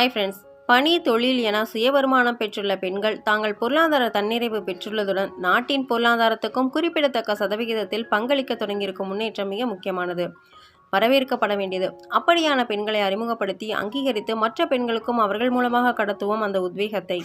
Hi friends பணி தொழில் என சுய வருமானம் பெற்றுள்ள பெண்கள் தாங்கள் பொருளாதார தன்னிறைவு பெற்றுள்ளதுடன் நாட்டின் பொருளாதாரத்துக்கும் குறிப்பிடத்தக்க சதவிகிதத்தில் பங்களிக்க தொடங்கியிருக்கும் முன்னேற்றம் மிக முக்கியமானது. வரவேற்கப்பட வேண்டியது. அப்படியான பெண்களை அறிமுகப்படுத்தி அங்கீகரித்து மற்ற பெண்களுக்கும் அவர்கள் மூலமாக கடத்துவோம் அந்த உத்வேகத்தை.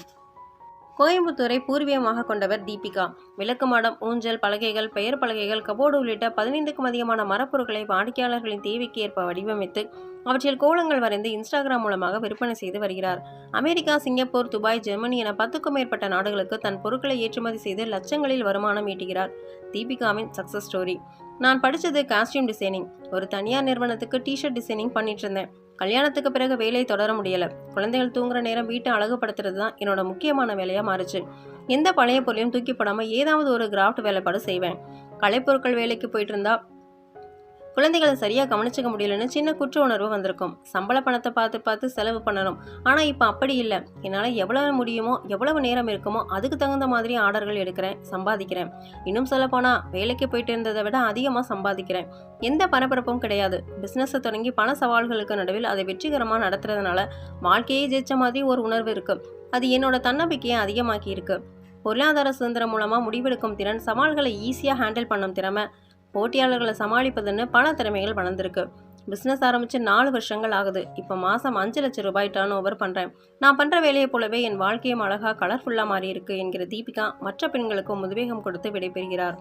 கோயம்புத்தூரை பூர்வீகமாக கொண்டவர் தீபிகா. விளக்குமாடம் ஊஞ்சல் பலகைகள் பெயர் பலகைகள் கபோர்டு உள்ளிட்ட பதினைந்துக்கும் அதிகமான மரப்பொருட்களை வாடிக்கையாளர்களின் தேவைக்கு ஏற்ப வடிவமைத்து அவற்றில் கோலங்கள் வரைந்து இன்ஸ்டாகிராம் மூலமாக விற்பனை செய்து வருகிறார். அமெரிக்கா சிங்கப்பூர் துபாய் ஜெர்மனி என பத்துக்கும் மேற்பட்ட நாடுகளுக்கு தன் பொருட்களை ஏற்றுமதி செய்து லட்சங்களில் வருமானம் ஈட்டுகிறார் தீபிகாவின் சக்சஸ் ஸ்டோரி. நான் படித்தது காஸ்டியூம் டிசைனிங் ஒரு தனியார் நிறுவனத்துக்கு டிஷர்ட் டிசைனிங் பண்ணிட்டு இருந்தேன். கல்யாணத்துக்கு பிறகு வேலையை தொடர முடியலை. குழந்தைகள் தூங்குற நேரம் வீட்டை அழகுபடுத்துறது தான் என்னோட முக்கியமான வேலையாக மாறுச்சு. எந்த பழைய பொருளையும் தூக்கி போடாமல் ஏதாவது ஒரு கிராஃப்ட் வேலைப்பாடு செய்வேன். கலைப்பொருட்கள் வேலைக்கு போயிட்டு இருந்தால் குழந்தைகளை சரியாக கவனிச்சுக்க முடியலன்னு சின்ன குற்ற உணர்வு வந்திருக்கும். சம்பள பணத்தை பார்த்து பார்த்து செலவு பண்ணணும். ஆனால் இப்போ அப்படி இல்லை. என்னால் எவ்வளவு முடியுமோ எவ்வளவு நேரம் இருக்குமோ அதுக்கு தகுந்த மாதிரி ஆர்டர்கள் எடுக்கிறேன் சம்பாதிக்கிறேன். இன்னும் சொல்லப்போனால் வேலைக்கு போயிட்டு இருந்ததை விட அதிகமாக சம்பாதிக்கிறேன். எந்த பரபரப்பும் கிடையாது. பிஸ்னஸை தொடங்கி பண சவால்களுக்கு நடுவில் அதை வெற்றிகரமாக நடத்துறதுனால வாழ்க்கையே ஜெயிச்ச மாதிரி ஒரு உணர்வு இருக்குது அது என்னோட தன்னம்பிக்கையை அதிகமாக்கி இருக்கு. பொருளாதார சுதந்திரம் மூலமாக முடிவெடுக்கும் திறன் சவால்களை ஈஸியாக ஹேண்டில் பண்ணும் திறமை போட்டியாளர்களை சமாளிப்பதுன்னு பல திறமைகள் வளர்ந்துருக்கு. பிஸ்னஸ் ஆரம்பித்து நாலு வருஷங்கள் ஆகுது. இப்போ மாதம் அஞ்சு லட்சம் ரூபாய் டர்ன் ஓவர் பண்ணுறேன் நான் பண்ணுற வேலையை போலவே என் வாழ்க்கையும் அழகாக கலர்ஃபுல்லாக மாறியிருக்கு என்கிற தீபிகா மற்ற பெண்களுக்கும் உத்வேகம் கொடுத்து விடைபெறுகிறார்.